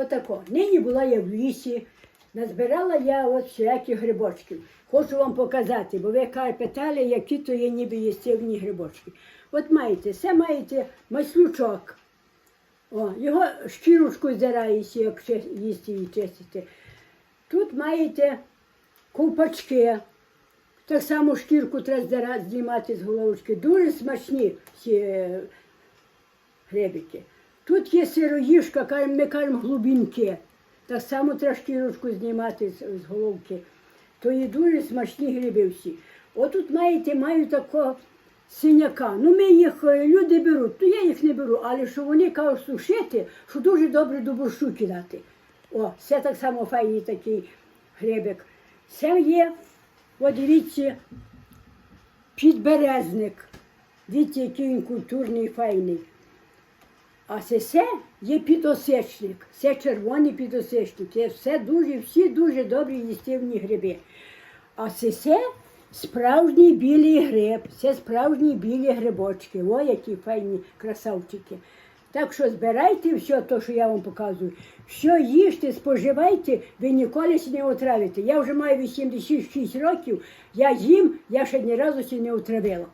Отако. Нині була я в лісі, назбирала я от всіляких грибочків. Хочу вам показати, бо ви ка- питали, які то є ніби їстівні грибочки. От маєте, це маєте маслючок. О, його шкірочку здираєте, як їсти і чистити. Тут маєте ковпачки. Так само шкірку треба знімати з головочки. Дуже смачні ці е, грибики. Тут є сироїжка, кажемо, ми кажемо глубінки. Так само треба шкірочку знімати з, з головки. То є дуже смачні гриби всі. Отут маєте, маю такого синяка. Ну, ми їх е, люди беруть, то я їх не беру, але що вони кажуть сушити, що дуже добре до борщу кидати. О, це так само файний такий грибик. Це є, от дивіться, підберезник. Дивіться, який він культурний, файний. А це є підосичник, це червоний підосичник. Це все дуже, всі дуже добрі їстивні гриби. А це справжній білий гриб, це справжні білі грибочки. О, які файні красавчики. Так що збирайте все, те, що я вам показую. Все їжте, споживайте, ви ніколи не отравите. Я вже маю 86 років, я їм, я ще ні разу себе не отравила.